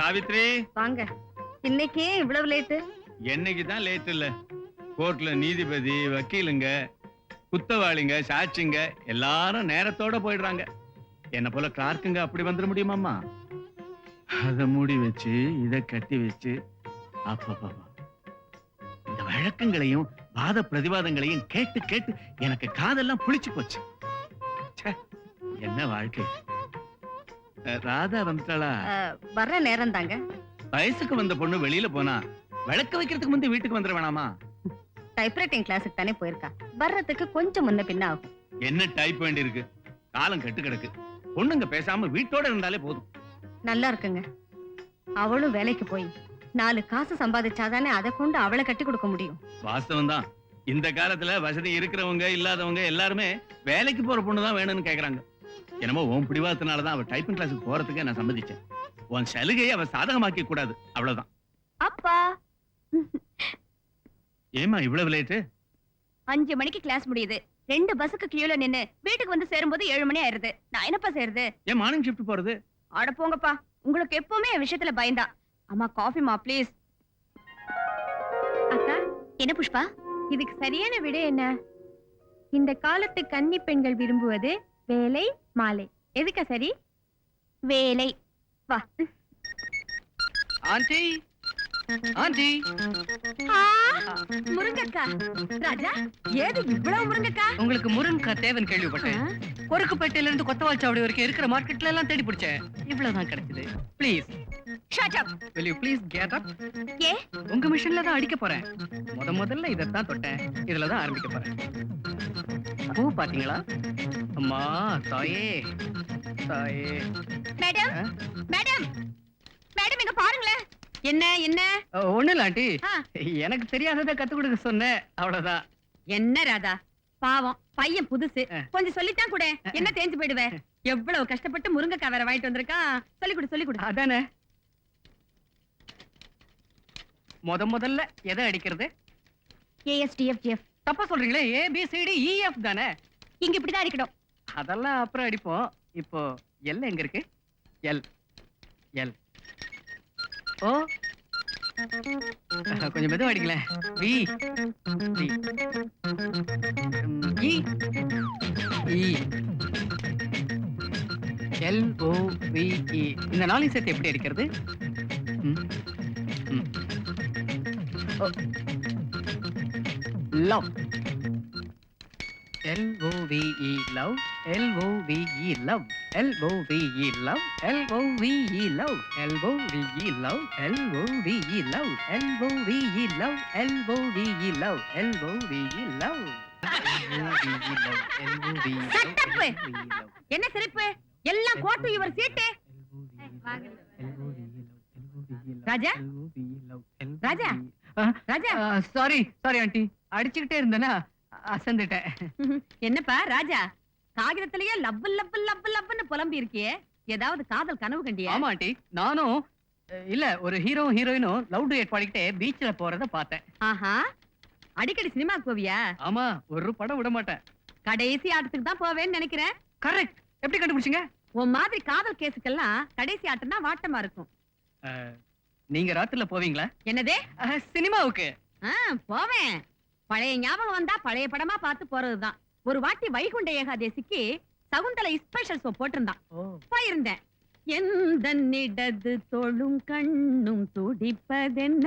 சாவித்ரி. வாங்க. இன்னைக்கு இவ்வளவு லேட்டு என்னைக்கு தான் லேட் இல்ல. கோர்ட்ல நீதிபதி வக்கீலுங்க குத்தவாளிங்க சாட்சிங்க எல்லாரும் நேரத்தோட போயிடுறாங்க. என்ன போல கிளார்க்குங்க அப்படி வந்துட முடியுமாம்மா? அத மூடி வச்சு இத கட்டி வச்சு அப்பப்பா இந்த வழக்கங்களையும் வாத பிரதிவாதங்களையும் கேட்டு கேட்டு எனக்கு காதெல்லாம் புளிச்சு போச்சு. ச்சே, என்ன வாழ்க்கை? ராதா வந்துட்டாளா? வர்ற நேரம் தாங்க வயசுக்கு வந்த பொண்ணு வெளியில போனா விளக்க வைக்கிறதுக்கு முந்தைய வீட்டுக்கு வந்துட வேணாமா? டைப்ரைட்டிங் கிளாஸுக்கு தானே போயிருக்கா. வர்றதுக்கு கொஞ்சம் முன்ன பின்ன ஆகும். என்ன டைப் வேண்டி இருக்கு? காலம் கெட்டு கிடக்கு. பொண்ணுங்க பேசாம வீட்டோட இருந்தாலே போதும். நல்லா இருக்குங்க. அவளும் வேலைக்கு போய் நாலு காசு சம்பாதிச்சாதானே அதை கொண்டு அவளை கட்டி கொடுக்க முடியும். வாஸ்தவம் தான் இந்த காலத்துல வசதி இருக்கிறவங்க இல்லாதவங்க எல்லாருமே வேலைக்கு போற பொண்ணு தான் வேணும்னு கேக்குறாங்க. என்னமோ உன் பிடிவாதத்தினால தான் அவ டைப்பிங் கிளாஸுக்கு போறதுக்கே நான் சம்மதிச்சேன். உன் சலுகையை அவ சாதகமாக்கி கூடாது. அவ்வளவுதான். அப்பா. ஏமா இவ்வளவு லேட்டு அஞ்சு மணிக்கு கிளாஸ் முடியுது. ரெண்டு பஸ்ஸுக்கு கியூல நின்னு வீட்டுக்கு வந்து சேரும்போது ஏழு மணி ஆயிருது. நான் என்னப்பா செய்யறது ஏன் மார்னிங் ஷிஃப்ட் போறது? ஆட போங்கப்பா. உங்களுக்கு எப்பவுமே என் விஷயத்துல பயந்தா அம்மா காஃபிமா ப்ளீஸ் அக்கா என்ன புஷ்பா? இதுக்கு சரியான விட என்ன? இந்த காலத்து கன்னி பெண்கள் விரும்புவது வேலை மாலை. எதுக்கா சரி? வேலை. வா. ஆண்டி. ஆண்டி. முருங்கக்கா. ராஜா ஏது இவ்வளவு முருங்கக்கா? உங்களுக்கு முருங்கக்காய் தேவன் கேள்விப்பட்டேன். கொருக்குப்பேட்டையில இருந்து கொத்தவால் சாவடி வரைக்கும் இருக்கிற மார்க்கெட்ல எல்லாம் தேடி பிடிச்சேன். இவ்வளவுதான் கிடைச்சது. Please shut up will you please get up? ஏ? உங்க மிஷின்ல தான் அடிக்க போறேன். முத முதல்ல இதைத்தான் தொட்டேன். இதுல தான் ஆரம்பிக்க போறேன். பூ பாத்தீங்களா? அம்மா தாயே தாயே. மேடம்? மேடம் மேடம் இங்க பாருங்களேன். என்ன என்ன? ஒண்ணு இல்ல ஆண்டி. ஆ. எனக்கு தெரியாததை கத்து கொடுக்க சொன்னேன் அவ்வளவுதான். என்ன ராதா? பாவம் பையன் புதுசு. ஆ. கொஞ்சம் சொல்லித்தான் கூட. என்ன தேஞ்சு போயிடுவே? எவ்வளவு கஷ்டப்பட்டு முருங்கைக்காய் வேற வாங்கிட்டு வந்திருக்கான் சொல்லி கொடு சொல்லி கொடு. அதானே? முத முதல்ல எதை அடிக்கிறது? ஏஎஸ்டிஎஃப்ஜிஎஃப் தப்பா சொல்றீங்களே A B C D E F தானே? இங்க இப்படிதான் அடிக்கணும். அதெல்லாம் அப்புறம் அடிப்போம். இப்போ எல் எங்க இருக்கு? L L O. கொஞ்சம் மெதுவா அடிங்களேன். V E E L O V E இந்த நாளையும் சேர்த்து எப்படி அடிக்கிறது? ம், ஓ. Love E E E E E E O V E love L O V E love L O V E love Shut up. என்ன சிரிப்பு எல்லாம் கோட்டு இவர் சீட்டு Raja? Raja? Raja sorry sorry aunty அடிச்சுக்கிட்டே இருந்தேனா அசந்துட்டேன். என்னப்பா ராஜா? காகிதத்திலேயே லப்பு லப்பு லப்பு லப்புன்னு புலம்பி இருக்கியே ஏதாவது காதல் கனவு கண்டியா? ஆமா ஆண்டி. நானும் இல்ல ஒரு ஹீரோ ஹீரோயினும் லவ் டுயட் பாடிக்கிட்டே பீச்ல போறத பார்த்தேன். ஆஹா. அடிக்கடி சினிமாக்கு போவியா? ஆமா ஒரு படம் விட மாட்டேன். கடைசி ஆட்டத்துக்கு தான் போவேன்னு நினைக்கிறேன். கரெக்ட் எப்படி கண்டுபிடிச்சீங்க? உன் மாதிரி காதல் கேஸுக்கெல்லாம் கடைசி ஆட்டம் தான் வாட்டமா இருக்கும். நீங்க ராத்திரில போவீங்களா? என்னதே? சினிமாவுக்கு. ஆ, போவேன். பழைய ஞாபகம் வந்தா பழைய படமா பார்த்து போறதுதான். ஒரு வாட்டி வைகுண்ட ஏகாதேசிக்கு சகுந்தலை ஸ்பெஷல் ஷோ போட்டிருந்தான். போயிருந்தேன். எந்த இடது தொழும் கண்ணும் துடிப்பதென்ன?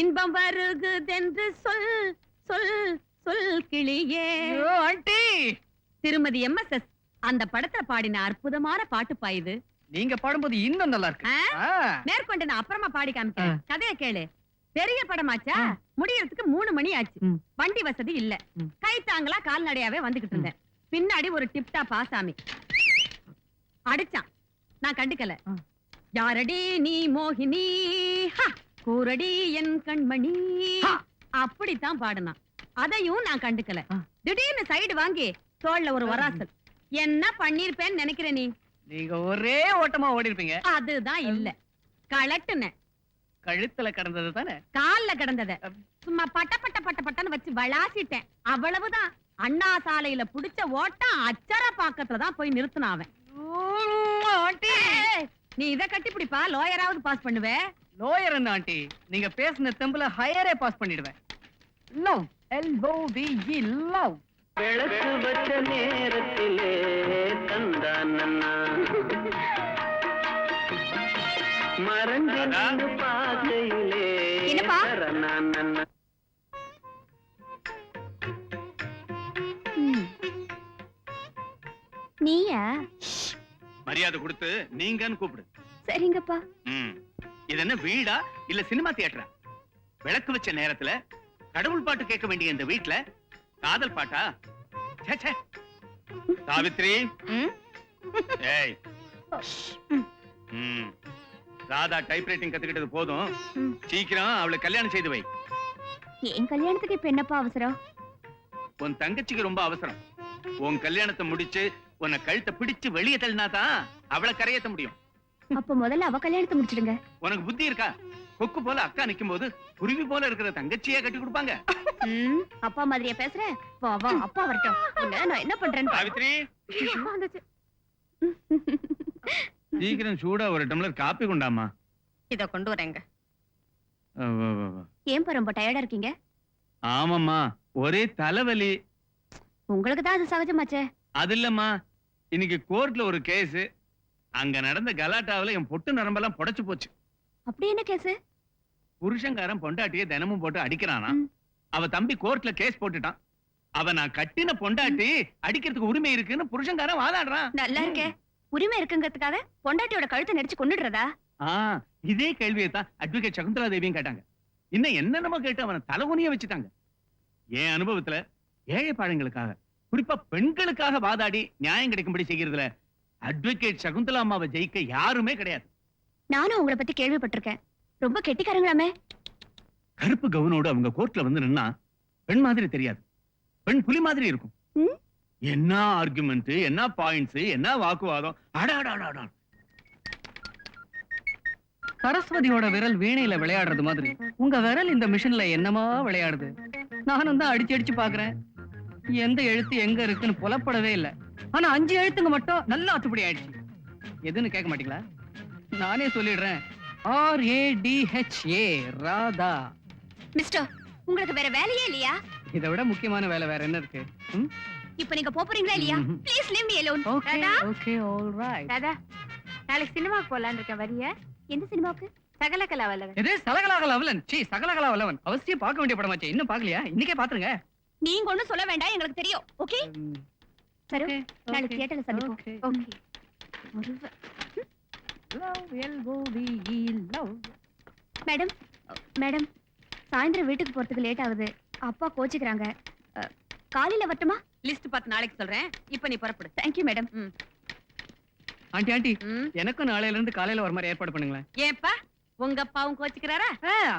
இன்பம் வருகுதென்று சொல் சொல் சொல் கிளியே. ஐயோ, ஆண்டி. திருமதி எம்எஸ்எஸ் அந்த படத்துல பாடின அற்புதமான பாட்டு பாயுது. நீங்க பாடும்போது இன்னும் நல்லா இருக்கு. மேற்கொண்டு நான் அப்புறமா பாடி காமிக்கிறேன். கதைய கேளு. பெரிய படமாச்சா. முடியறதுக்கு மூணு மணி ஆச்சு. வண்டி வசதி இல்ல. கை தாங்களா கால்நடையாவே வந்துகிட்டு இருந்தேன். பின்னாடி ஒரு டிப்டா பாசாமி. அடிச்சான். நான் கண்டுக்கல. யாரடி நீ மோகினி? கூரடி என் கண்மணி. அப்படித்தான் பாடுனான். அதையும் நான் கண்டுக்கல. திடீர்னு சைடு வாங்கி தோள்ல ஒரு வராசல். என்ன பண்ணிருப்பேன்னு நினைக்கிற நீ? நீங்க ஒரே ஓட்டமா ஓடி இருப்பீங்க அதுதான் இல்ல. கலட்டுன கழுத்துல கடந்தது தானே? கால்ல கிடந்தத. சும்மா பட்ட பட்ட பட்ட பட்டன்னு வச்சு விளாசிட்டேன். அவ்வளவுதான். அண்ணா சாலையில புடிச்ச ஓட்டம் அச்சர பாக்கத்துல தான் போய் நிறுத்தினான் அவன். நீ இத கட்டிப்பிடிப்பா லோயராவது பாஸ் பண்ணுவே? லோயர் என்ன ஆண்டி? நீங்க பேசின தெம்புல ஹையரே பாஸ் பண்ணிடுவேன். Love L O V E love விளக்கு வச்ச நேரத்திலே தந்தானண்ணா மறந்து பார்க்கையிலே. நீயா? மரியாதை கொடுத்து நீங்கன்னு கூப்பிடு. சரிங்கப்பா. இது என்ன வீடா இல்ல சினிமா தியேட்டரா? விளக்கு வச்ச நேரத்துல கடவுள் பாட்டு கேட்க வேண்டிய இந்த வீட்ல காதல் பாட்டா. சாவித்ரி? ஏய். ம். ராதா டைப்ரைட்டிங் கத்துக்கிட்டது போதும். சீக்கிரம் அவளை கல்யாணம் செய்து வை. என் கல்யாணத்துக்கு இப்ப என்னப்பா அவசரம்? உன் தங்கச்சிக்கு ரொம்ப அவசரம். உன் கல்யாணத்தை முடிச்சு உன்னை கழுத்தை பிடிச்சு வெளியே தள்ளினாதான் அவளை கரையேத்த முடியும். அப்ப முதல்ல அவ கல்யாணத்தை முடிச்சிடுங்க. உனக்கு புத்தி இருக்கா? கொக்கு போல அக்கா நிக்கும் போது குருவி போல இருக்கிற தங்கச்சியே கட்டி கொடுப்பாங்க. ம், அப்பா மாதிரியா பேசுற? வா வா அப்பா வரட்டும். உன்னை நான் என்ன பண்றேன்னு பாரு. சாவித்ரி. அப்பா வந்துச்சு. சீக்கிரம் சூடா ஒரு டம்ளர் காப்பி கொண்டாமா இத கொண்டு வரேங்க. ஏன்பா ரொம்ப டயர்டா இருக்கீங்க? ஆமாம்மா ஒரே தலைவலி. உங்களுக்கு தான் அது சகஜமாச்சே. அது இல்லம்மா இன்னைக்கு கோர்ட்ல ஒரு கேஸ் அங்க நடந்த கலாட்டாவுல என் பொட்டு நரம்பெல்லாம் புடைச்சு போச்சு. அப்படி என்ன கேஸ் புருஷன்காரன் பொண்டாட்டியை தினமும் போட்டு அடிக்கிறானா. அவ தம்பி கோர்ட்ல கேஸ் போட்டுட்டான். அவ நான் கட்டின பொண்டாட்டி அடிக்கிறதுக்கு உரிமை இருக்குன்னு புருஷன்காரன் வாதாடுறான். நல்லா இருக்கே. உரிமை இருக்குங்கிறதுக்காக பொண்டாட்டியோட கழுத்தை நெரிச்சு கொண்டுடுறதா ஆ இதே கேள்வியை தான் அட்வொகேட் சகுந்தலா தேவியும் கேட்டாங்க. இன்னும் என்னென்னமோ கேட்டு அவனை தலைகுனிய வச்சுட்டாங்க. என் அனுபவத்துல ஏழை பாழங்களுக்காக குறிப்பா பெண்களுக்காக வாதாடி நியாயம் கிடைக்கும்படி செய்கிறதுல அட்வொகேட் சகுந்தலா அம்மாவை ஜெயிக்க யாருமே கிடையாது. நானும் உங்களை பத்தி கேள்விப்பட்டிருக்கேன். ரொம்ப கெட்டிக்காரங்களாமே. கருப்பு கவுனோடு அவங்க கோர்ட்ல வந்து நின்னா பெண் மாதிரி தெரியாது. பெண் புலி மாதிரி இருக்கும்? என்ன ஆர்குமெண்ட் என்ன பாயிண்ட்ஸ் என்ன வாக்குவாதம்? சரஸ்வதியோட விரல் வீணையில விளையாடுறது மாதிரி. உங்க விரல் இந்த மிஷின்ல என்னமா விளையாடுது? நானும் தான் அடிச்சு அடிச்சு பாக்குறேன். எந்த எழுத்து எங்க இருக்குன்னு புலப்படவே இல்ல. ஆனா அஞ்சு எழுத்துங்க மட்டும் நல்லா அத்துப்படி ஆயிடுச்சு. எதுன்னு கேட்க மாட்டீங்களா? நானே சொல்லிடுறேன். R A T H A Radha. Mister உங்களுக்கு வேற வேலையே இல்லையா? இதை விட முக்கியமான வேலை வேற என்ன இருக்கு? இப்ப நீங்க போப் போறீங்களா இல்லையா. Please leave me alone okay Radha? Okay all right Radha நாளைக்கு சினிமாக்கு போலான்னு இருக்கேன். வரிய? எந்த சினிமாவுக்கு? சகல கலாவல்ல எது? சலகலாக லவலன் சீ சகலகலா லவலன் அவசியம் பார்க்க வேண்டிய படமாச்சே இன்னும் பார்க்கலையா? இன்னைக்கே பாத்துருங்க. நீங்க ஒண்ணும் சொல்ல வேண்டாம். எங்களுக்கு தெரியும். ஓகே சரு நாளைக்கு தியேட்டர்ல சந்திப்போம். Okay love. மேடம் மேடம் சாயந்தரம் வீட்டுக்கு போறதுக்கு லேட் ஆகுது. அப்பா கோச்சிக்கிறாங்க. காலையில வரட்டுமா? லிஸ்ட் பார்த்து நாளைக்கு சொல்றேன். இப்ப நீ புறப்படு. Thank you madam aunty aunty. எனக்கும் நாளையில இருந்து காலையில வர மாதிரி ஏற்பாடு பண்ணுங்களேன். ஏப்பா உங்க அப்பாவும் கோச்சுக்கிறாரா?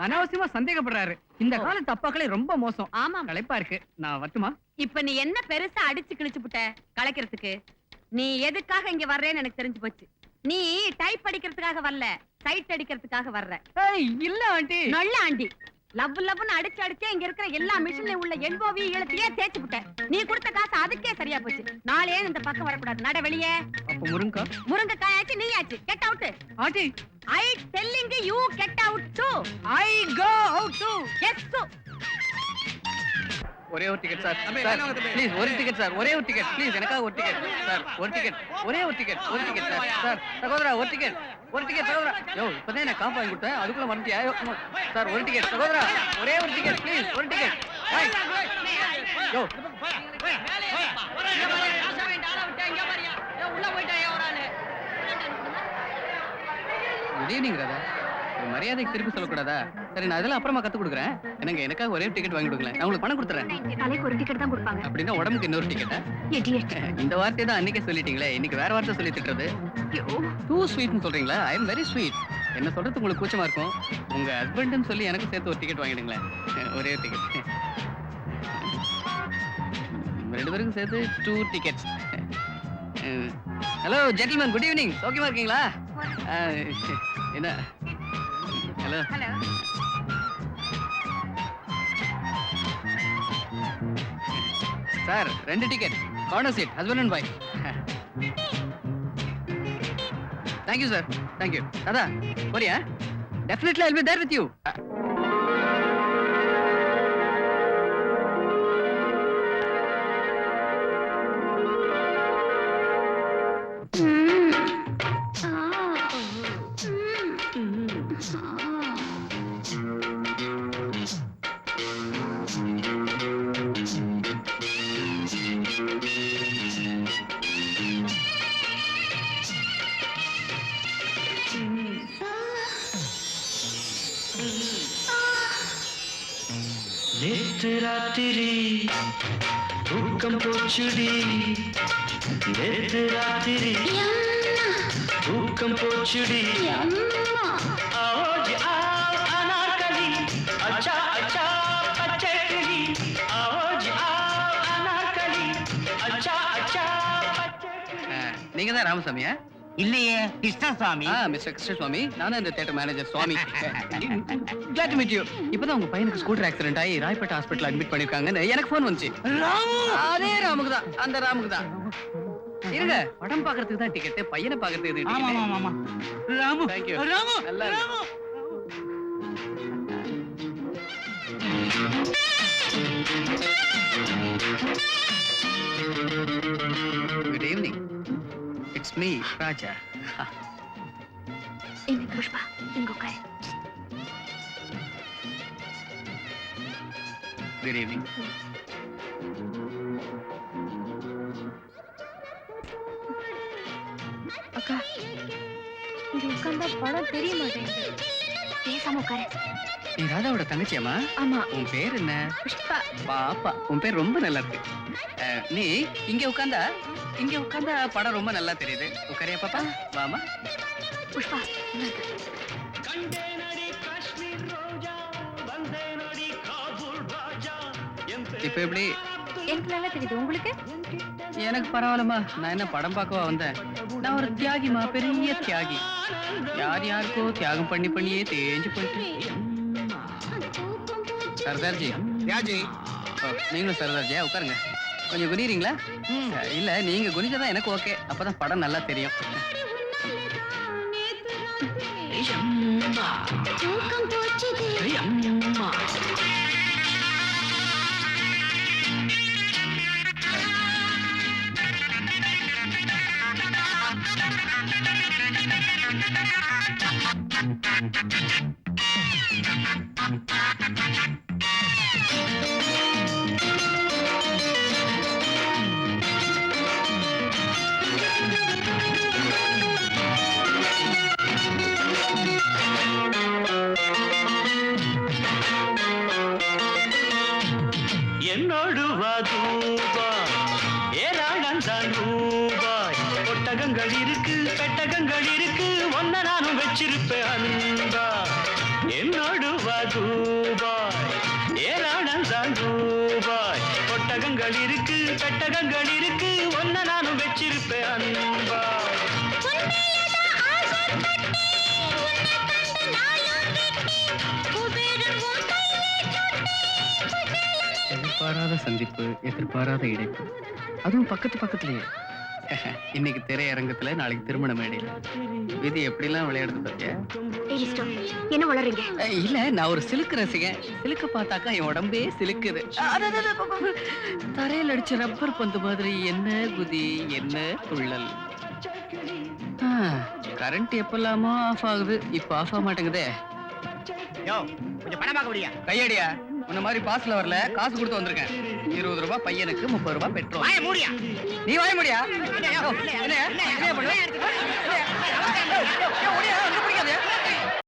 அனாவசியமா சந்தேகப்படுறாரு. இந்த ஓ. காலத்து அப்பாக்களே ரொம்ப மோசம். ஆமா களைப்பா இருக்கு. நான் வரட்டுமா? இப்ப நீ என்ன பெருசா அடிச்சு கிழிச்சு புட்ட? கலைக்கிறதுக்கு. நீ எதுக்காக இங்க வர்றேன்னு எனக்கு தெரிஞ்சு போச்சு. நீ டைப் அடிக்கிறதுக்காக வரல சைட் அடிக்கிறதுக்காக வர்ற. ஏய், இல்ல ஆண்டி. நல்ல ஆண்டி. லவ் லவ்னு அடிச்சு அடிச்சே இங்க இருக்கிற எல்லா மிஷின்ல உள்ள எல்போவி இழுத்தையே தேய்ச்சு விட்ட நீ கொடுத்த காசு அதுக்கே சரியா போச்சு. நாளே இந்த பக்கம் வரக்கூடாது. நட வெளியே. அப்ப முருங்கா? முருங்கைக்காய் ஆச்சு நீ ஆச்சு. Get out aunty I telling you get out to I go out to yes to ஒரே ஒரு டிக்கெட் சார் ப்ளீஸ் ஒரு டிக்கெட் சார் ஒரே ஒரு டிக்கெட் ப்ளீஸ் எனக்காக ஒரு டிக்கெட் சார் ஒரு டிக்கெட் ஒரே ஒரு டிக்கெட் ஒரு டிக்கெட் சார் சார் சகோதரா ஒரு டிக்கெட் ஒரு டிக்கெட் சகோதரா. யோ இப்பதான் எனக்கு காப்பு வாங்கி கொடுத்தேன். அதுக்குள்ள மறந்துட்டியா யோ, அம்மா. சார் ஒரு டிக்கெட் சகோதரா. ஒரே ஒரு டிக்கெட் ப்ளீஸ் ஒரு டிக்கெட் யோ. குட் ஈவினிங் ராதா மரியாதைக்கு திருப்பி சொல்லக்கூடாதா? சரி நான் இதெல்லாம் அப்புறமா கத்து கொடுக்குறேன். எனக்கு எனக்காக ஒரே டிக்கெட் வாங்கி கொடுங்களேன். நான் உங்களுக்கு பணம் கொடுத்துறேன். தலைக்கு ஒரு டிக்கெட் தான் கொடுப்பாங்க. அப்படின்னா உடம்புக்கு இன்னொரு டிக்கெட்டா இந்த வார்த்தையை தான் அன்னைக்கே சொல்லிட்டீங்களே. இன்னைக்கு வேற வார்த்தை சொல்லி திட்டுறது. டூ ஸ்வீட்னு சொல்றீங்களா? ஐ எம் வெரி ஸ்வீட் என்ன சொல்றது உங்களுக்கு கூச்சமா இருக்கும்? உங்க ஹஸ்பண்ட்னு சொல்லி எனக்கும் சேர்த்து ஒரு டிக்கெட் வாங்கிடுங்களேன். ஒரே டிக்கெட் ரெண்டு பேருக்கும் சேர்த்து two tickets hello gentleman good evening ஓகேவா இருக்கீங்களா? என்ன? ஹலோ ஹலோ சார் ரெண்டு ticket corner seat husband and boy thank you sir thank you தாதா போறியா definitely I'll be there with you நேற்று ராத்திரி. தூக்கம் போச்சுடி. நேற்று ராத்திரி. தூக்கம் போச்சுடி. ஆவோஜி ஆவ் அனார்கலி அச்சா அச்சா பச்சை கிளி அனார்கலி அச்சா அச்சா பச்சை நீங்க தான் ராமசாமியா இல்லையே கிருஷ்ணசாமி. ஆ மிஸ்டர் கிருஷ்ணசுவாமி நானும் இந்த theatre manager Swamy. Glad to meet you இப்பதான் உங்க பையனுக்கு ஸ்கூட்டர் ஆக்சிடென்ட் ஆகி ராயப்பேட்டை ஹாஸ்பிட்டல் அட்மிட் பண்ணிருக்காங்கன்னு எனக்கு ஃபோன் வந்துச்சு. ராமு! அதே ராமுக்கு தான். அந்த ராமுக்கு தான். இருங்க. படம் பாக்குறதுக்கு தான் டிக்கெட் பையனை பாக்குறதுக்கு ஆமா ஆமா ஆமா. ராமு. ராமு! நல்லா. Ramu! Good evening it's me Raja இந்த புஷ்பா இங்க உட்காரு குட் ஈவினிங் அக்கா இங்க உட்கார்ந்தா படம் தெரிய மாட்டேங்குது. பேசாம உட்காரு. நீ ராதாவோட தங்கச்சியாமா ஆமா. உன் பேர் என்ன? புஷ்பா. பாப்பா. உன் பேர் ரொம்ப நல்லா இருக்கு. நீ இங்க உட்கார்ந்தா? இங்க உட்கார்ந்தா படம் ரொம்ப நல்லா தெரியுது. உட்காரியா பாப்பா? வாமா புஷ்பா இப்ப எப்படி? எனக்கு நல்லா தெரியுது. உங்களுக்கு? எனக்கு பரவாயில்லம்மா. நான் என்ன படம் பார்க்கவா வந்தேன்? நான் ஒரு தியாகிமா பெரிய தியாகி. யார் யாருக்கோ தியாகம் பண்ணி பண்ணியே தேஞ்சு போயிட்டு. சர்தார்ஜி. ராஜி ஓ, நீங்களும் சர்தார்ஜியா? உட்காருங்க. கொஞ்சம் குனிறீங்களா இல்ல நீங்க குனிஞ்சதான் எனக்கு ஓகே. அப்பதான் படம் நல்லா தெரியும். தூக்கம் போச்சுது இருக்கு பெட்டகங்கள் இருக்கு ஒன்ன நானும் வச்சிருப்பேன் அன்பா. எதிர்பாராத சந்திப்பு எதிர்பாராத இணைப்பு. அதுவும் பக்கத்து பக்கத்துலயே. இன்னைக்கு திரையரங்கத்துல நாளைக்கு திருமண மேடையில விதி எப்படிலாம் விளையாடுது பாத்தியா? என்ன வளருங்க இல்ல நான் ஒரு சிலுக்கு ரசிகன். சிலுக்க பார்த்தாக்கா என் உடம்பே சிலுக்குது. தரையில் அடிச்ச ரப்பர் பந்து மாதிரி என்ன குதி என்ன துள்ளல்? கரண்ட் எப்பலாமோ ஆஃப் ஆகுது. இப்ப ஆஃப் ஆக மாட்டேங்குதே. கொஞ்சம் படம் பார்க்க முடியா கையடியா? உன்ன மாதிரி பாஸ்ல வரல காசு கொடுத்து வந்திருக்கேன் இருபது ரூபாய் பையனுக்கு முப்பது ரூபாய் பெட்ரோல் வாய மூடியா நீ வாய மூடியா என்ன என்ன பண்ணுவேன்